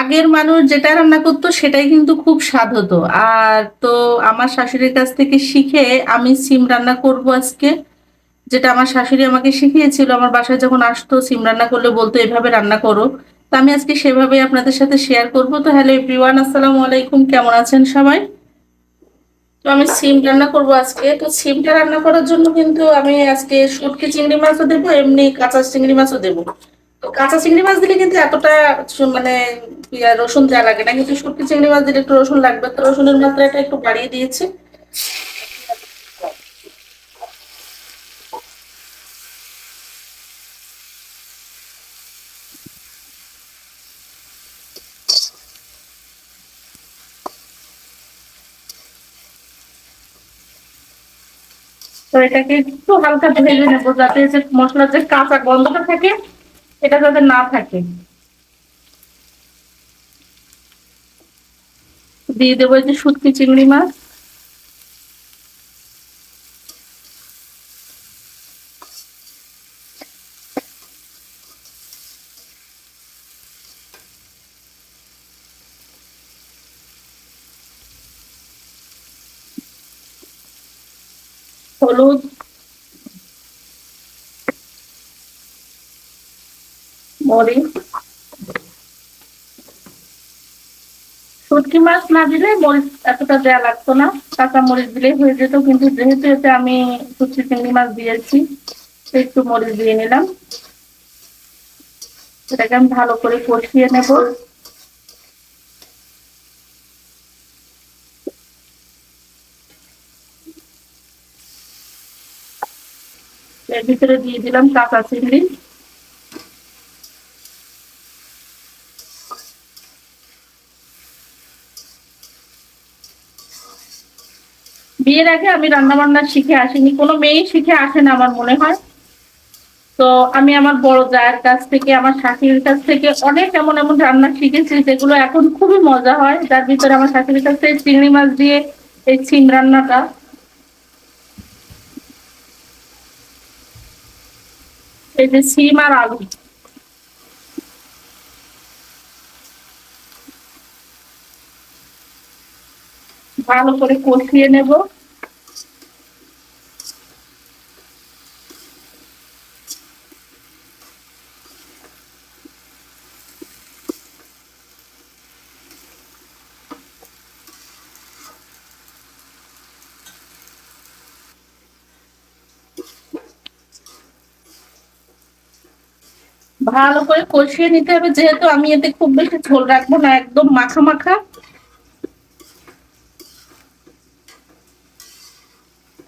আগের মানুষ যেটা রান্না করতো সেটাই কিন্তু খুব স্বাদ হতো। আর তো আমার শাশুড়ির কাছ থেকে শিখে আমি সিম রান্না করব আজকে। যেটা আমার শাশুড়ি আমাকে শিখিয়েছিল, আমার বাসায় যখন আসতো, সিম রান্না করলে বলতো, এভাবে রান্না করো। তো আমি আজকে সেভাবে আপনাদের সাথে শেয়ার করব। তো হ্যালো এভরিওয়ান আসসালামু আলাইকুম, কেমন আছেন সবাই? তো আমি সিম রান্না করব আজকে। তো সিমটা রান্না করার জন্য কিন্তু আমি আজকে শুটকি চিংড়ি মাছও দেবো, এমনি কাঁচা চিংড়ি মাছও দেবো। তো কাঁচা চিংড়ি মাছ দিলে কিন্তু এতটা মানে রসুন দেওয়া লাগে না। কিন্তু শুটকি চিংড়ি মাছ দিলে একটু রসুন লাগবে। তো রসুনের মাত্রাটা একটু বাড়িয়ে দিয়েছি। তো এটাকে একটু হালকা ভেজে নেব, যাতে যে মশলার যে কাঁচা গন্ধটা থাকে এটা যাতে না থাকে। দিয়ে দেবো যে শুটকি চিংড়ি মাছ। হলুদ মরিচ। শুটকি মাছ না দিলে মরিচ এতটা দেওয়া লাগতো না। কাঁচা মরিচ দিলেই হয়ে যেত, কিন্তু যেহেতু এতে আমি শুটকি চিংড়ি মাছ দিয়েছি, একটু মরিচ দিয়ে নিলাম। এটাকে আমি ভালো করে কষিয়ে নেব। এর ভিতরে দিয়ে দিলাম কাঁচা চিংড়ি। বিয়ের আগে আমি রান্না বান্না শিখে আসিনি। কোনো মেয়েই শিখে আসে না আমার মনে হয়। তো আমি আমার বড় জায়ের কাছ থেকে, আমার শাশুড়ির কাছ থেকে অনেক এমন এমন রান্না শিখেছি, যেগুলো এখন খুবই মজা হয়। যার ভিতরে আমার শাশুড়ির কাছ থেকে চিংড়ি মাছ দিয়ে এই সিম রান্নাটা। এই যে সিম আর আলু। ভালো করে কষিয়ে নেব। ভালো করে কষিয়ে নিতে হবে, যেহেতু আমি এতে খুব বেশি ঝোল রাখব না, একদম মাখা মাখা।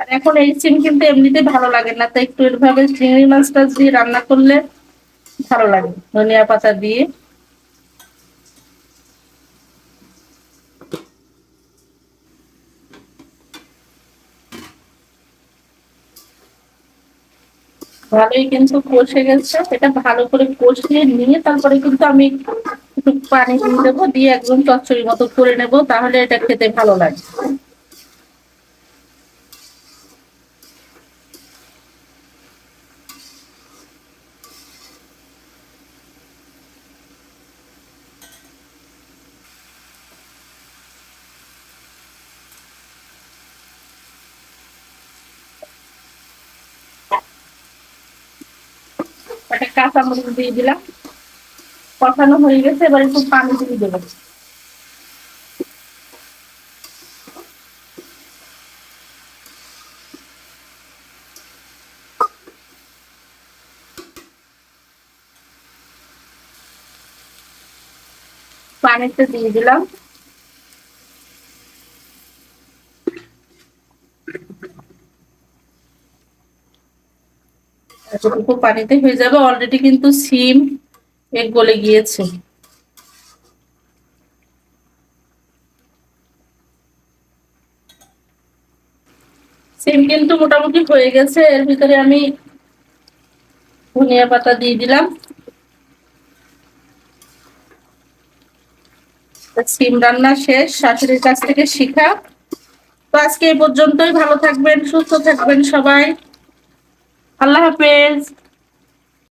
আর এখন এই সিম কিন্তু এমনিতে ভালো লাগে না, তাই একটু এভাবে চিংড়ি মাছটা দিয়ে রান্না করলে ভালো লাগে, ধনিয়া পাতা দিয়ে। ভালোই কিন্তু কষে গেছে। এটা ভালো করে কষিয়ে নিয়ে তারপরে কিন্তু আমি একটু পানি দিয়ে দেবো, দিয়ে একদম চচ্চড়ি মতো করে নেব, তাহলে এটা খেতে ভালো লাগে। একটা কাঁচা মরিচ দিয়ে দিলাম। কষানো হয়ে গেছে, এবার একটু পানি দিয়ে দেবো। পানিতে দিয়ে দিলাম। এতটুকু পানিতে হয়ে যাবে। অলরেডি কিন্তু সিম এক গলে গিয়েছে। সিম কিন্তু মোটামুটি হয়ে গেছে। এর ভিতরে আমি ধনিয়া পাতা দিয়ে দিলাম। সিম রান্না শেষ। শাশুড়ির কাছ থেকে শিখা। তো আজকে এই পর্যন্তই। ভালো থাকবেন, সুস্থ থাকবেন সবাই। আল্লাহ হাফেজ।